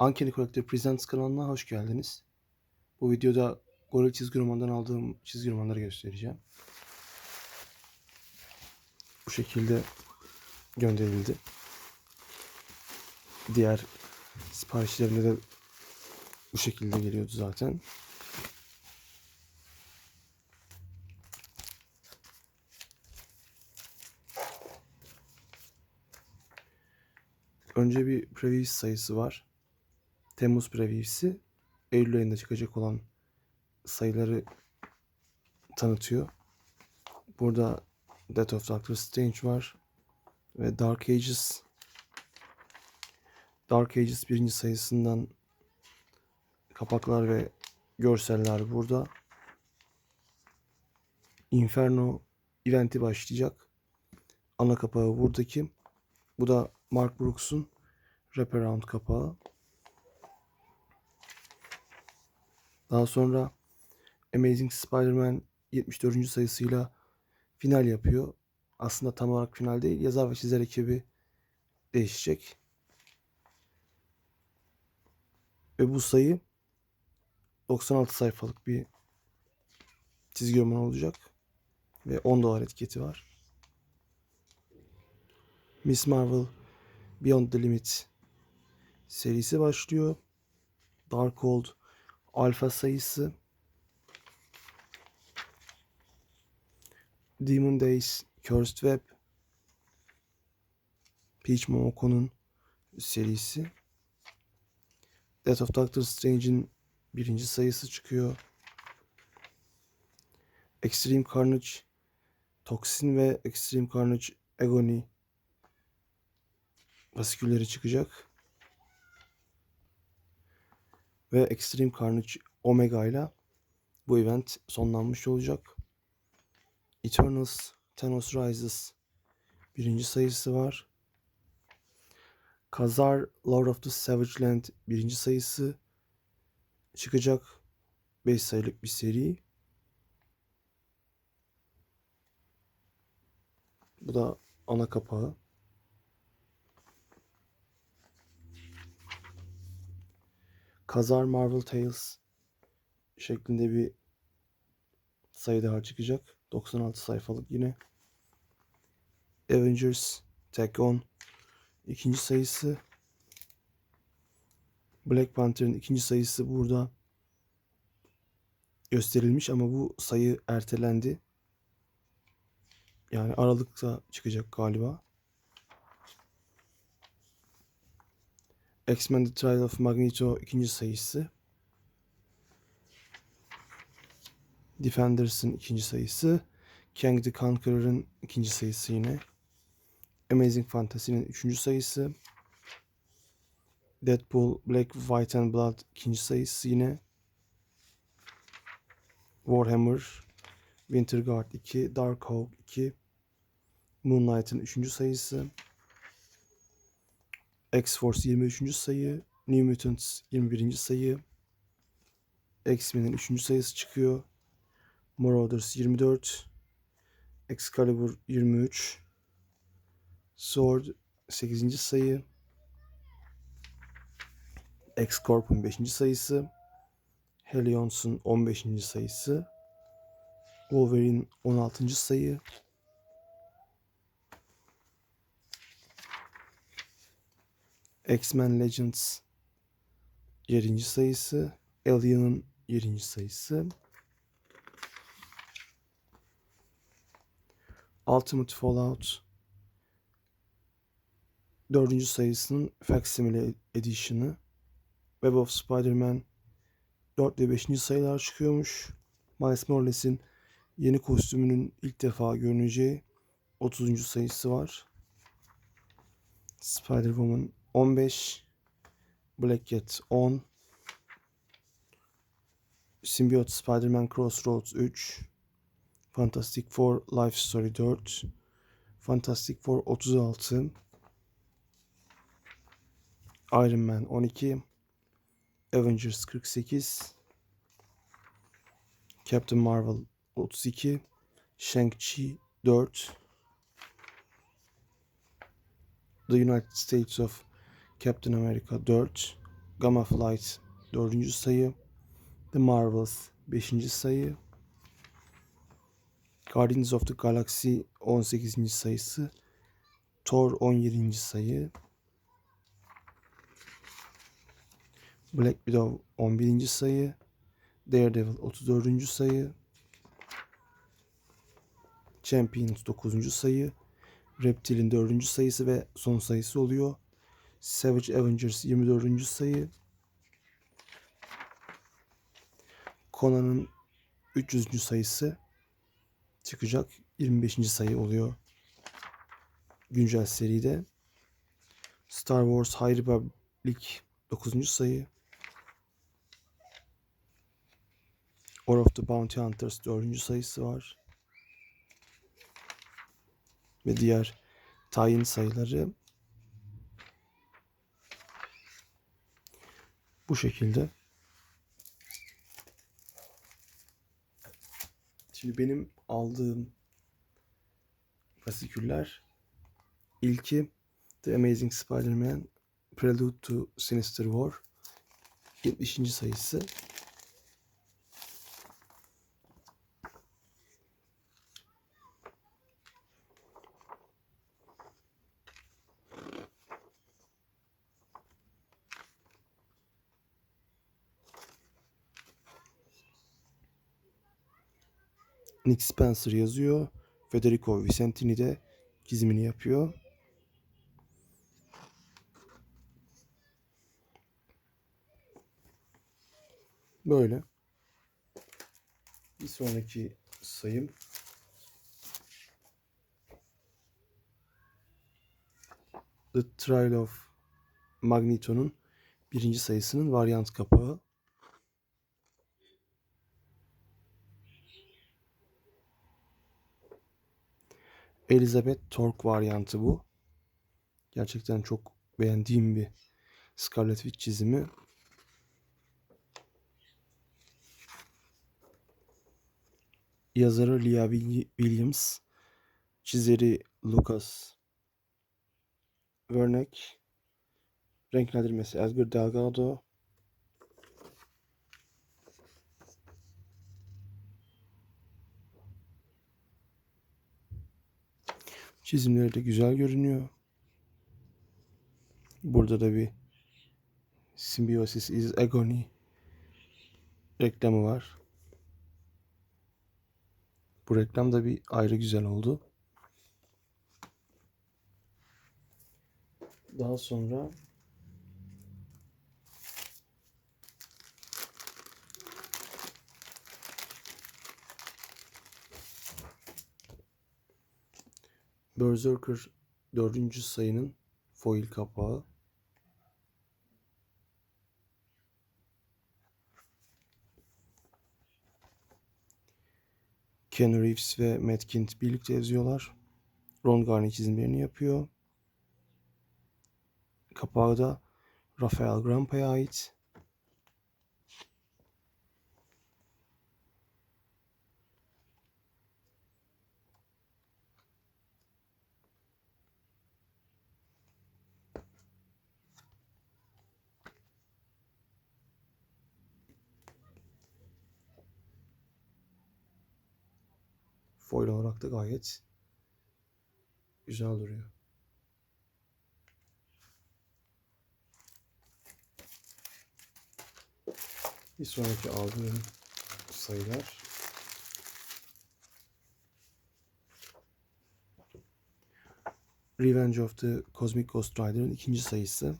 Uncanny Collector Presents kanalına hoş geldiniz. Bu videoda Goril çizgi romandan aldığım çizgi romanları göstereceğim. Bu şekilde gönderildi. Diğer siparişlerinde de bu şekilde geliyordu zaten. Önce bir previous sayısı var. Temmuz previews'i Eylül ayında çıkacak olan sayıları tanıtıyor. Burada Death of Doctor Strange var ve Dark Ages Dark Ages birinci sayısından kapaklar ve görseller burada. Inferno eventi başlayacak. Ana kapağı buradaki. Bu da Mark Brooks'un Wraparound kapağı. Daha sonra Amazing Spider-Man 74. sayısıyla final yapıyor. Aslında tam olarak final değil. Yazar ve çizer ekibi değişecek. Ve bu sayı 96 sayfalık bir çizgi roman olacak. Ve 10 dolar etiketi var. Miss Marvel Beyond the Limit serisi başlıyor. Darkhold alfa sayısı. Demon Days Cursed Web Peach Momoko'nun serisi. Death of Doctor Strange'in birinci sayısı çıkıyor. Extreme Carnage Toxin ve Extreme Carnage Agony fasikülleri çıkacak. Ve Extreme Carnage Omega ile bu event sonlanmış olacak. Eternals Thanos Rises birinci sayısı var. Kazar Lord of the Savage Land birinci sayısı çıkacak. 5 sayılık bir seri. Bu da ana kapağı. Kazar Marvel Tales şeklinde bir sayı daha çıkacak. 96 sayfalık yine. Avengers Take On ikinci sayısı. Black Panther'ın ikinci sayısı burada gösterilmiş ama bu sayı ertelendi. Yani Aralık'ta çıkacak galiba. X-Men The Trial of Magneto ikinci sayısı. Defenders'ın ikinci sayısı. Kang the Conqueror'ın ikinci sayısı yine. Amazing Fantasy'nin üçüncü sayısı. Deadpool Black, White and Blood ikinci sayısı yine. Warhammer Winter Guard 2, Dark Hawk 2, Moonlight'ın üçüncü sayısı. X-Force 23. sayı, New Mutants 21. sayı, X-Men'in 3. sayısı çıkıyor. Marauders 24, Excalibur 23, Sword 8. sayı, X-Corp'un 5. sayısı, Helions'un 15. sayısı, Wolverine 16. sayı, X-Men Legends 7. sayısı, Alien'ın 7. sayısı, Ultimate Fallout 4. sayısının Facsimile Edition'ı, Web of Spider-Man 4 ve 5. sayılar çıkıyormuş. Miles Morales'in yeni kostümünün ilk defa görüneceği 30. sayısı var. Spider-Woman 15 Black Cat 10 Symbiote Spider-Man Crossroads 3 Fantastic Four Life Story 4 Fantastic Four 36 Iron Man 12 Avengers 48 Captain Marvel 32 Shang-Chi 4 The United States of Captain America 4 Gamma Flight 4. sayı. The Marvels 5. sayı. Guardians of the Galaxy 18. sayısı. Thor 17. sayı. Black Widow 11. sayı. Daredevil 34. sayı. Champions 9. sayı. Reptile'in 4. sayısı ve son sayısı oluyor. Savage Avengers 24. sayı. Conan'ın 300. sayısı çıkacak. 25. sayı oluyor. Güncel seride. Star Wars High Republic 9. sayı. War of the Bounty Hunters 4. sayısı var. Ve diğer tayin sayıları bu şekilde. Şimdi benim aldığım fasiküller ilki The Amazing Spider-Man Prelude to Sinister War 70. sayısı. Nick Spencer yazıyor. Federico Vicentini de çizimini yapıyor. Böyle. Bir sonraki sayım The Trial of Magneto'nun birinci sayısının varyant kapağı. Elizabeth Tork varyantı bu. Gerçekten çok beğendiğim bir Scarlet Witch çizimi. Yazarı Leah Will- Williams, çizeri Lucas Wernick, renklendirmesi Edgar Delgado, Çizimleri de güzel görünüyor. Burada da bir Symbiosis is Agony reklamı var. Bu reklam da bir ayrı güzel oldu. Daha sonra Berserker 4. sayının foil kapağı. Ken Reeves ve Matt Kindt birlikte yazıyorlar. Ron Garney çizimlerini yapıyor. Kapağı da Rafael Grampa'ya ait. Foil olarak da gayet güzel duruyor. Bir sonraki aldığım sayılar Revenge of the Cosmic Ghost Rider'ın ikinci sayısı.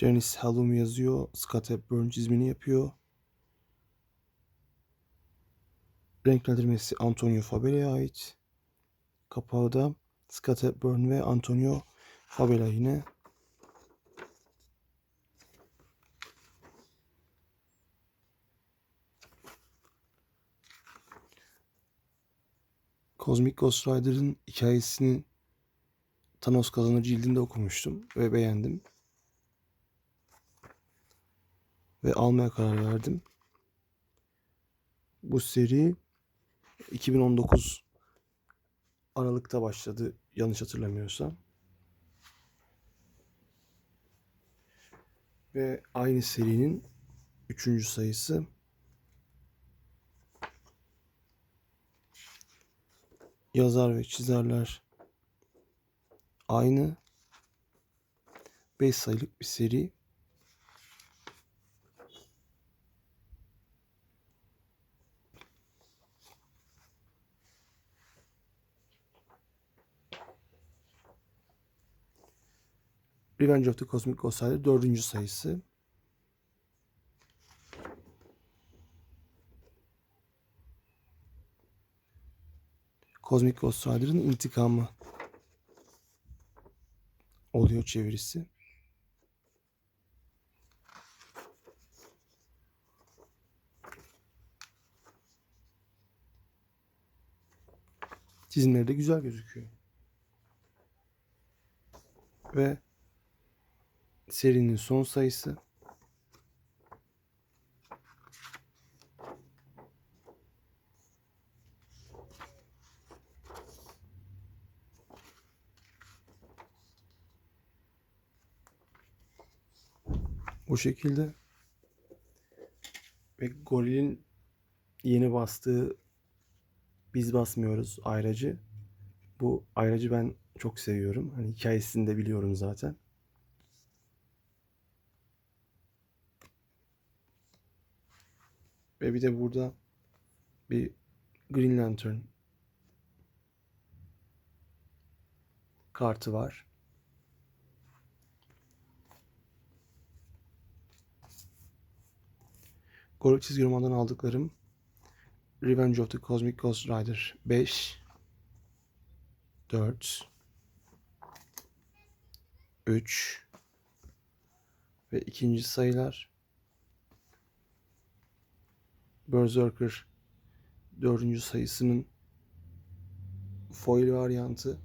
Dennis Hallum yazıyor. Scott Hepburn çizimini yapıyor. Renklendirmesi Antonio Fabela'ya ait. Kapağı da Scott Hepburn ve Antonio Fabela yine. Cosmic Ghost Rider'ın hikayesini Thanos kazanır cildinde okumuştum ve beğendim. Ve almaya karar verdim. Bu seri 2019 Aralık'ta başladı yanlış hatırlamıyorsam. Ve aynı serinin üçüncü sayısı. Yazar ve çizerler aynı. 5 sayılık bir seri. Revenge of the Cosmic Ghost Rider sayısı. Cosmic Ghost intikamı oluyor çevirisi. Çizimleri de güzel gözüküyor. Ve serinin son sayısı. Bu şekilde. Ve Goril'in yeni bastığı Biz Basmıyoruz ayracı. Bu ayracı ben çok seviyorum. Hani hikayesini de biliyorum zaten. Ve bir de burada bir Green Lantern kartı var. Goril çizgi romandan aldıklarım Revenge of the Cosmic Ghost Rider 5 4 3 ve ikinci sayılar Berserker dördüncü sayısının foil varyantı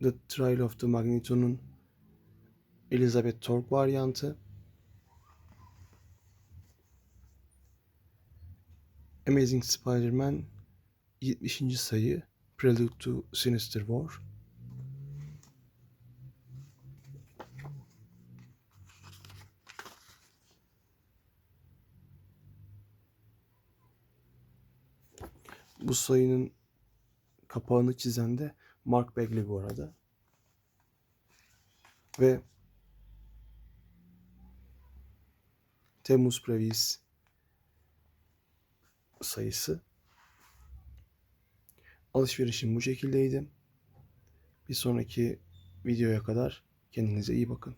The Trial of the Magneto'nun Elizabeth Torque varyantı Amazing Spider-Man 70. sayı Prelude to Sinister War Bu sayının kapağını çizen de Mark Bagley bu arada. Ve Temmuz Previs sayısı. Alışverişim bu şekildeydi. Bir sonraki videoya kadar kendinize iyi bakın.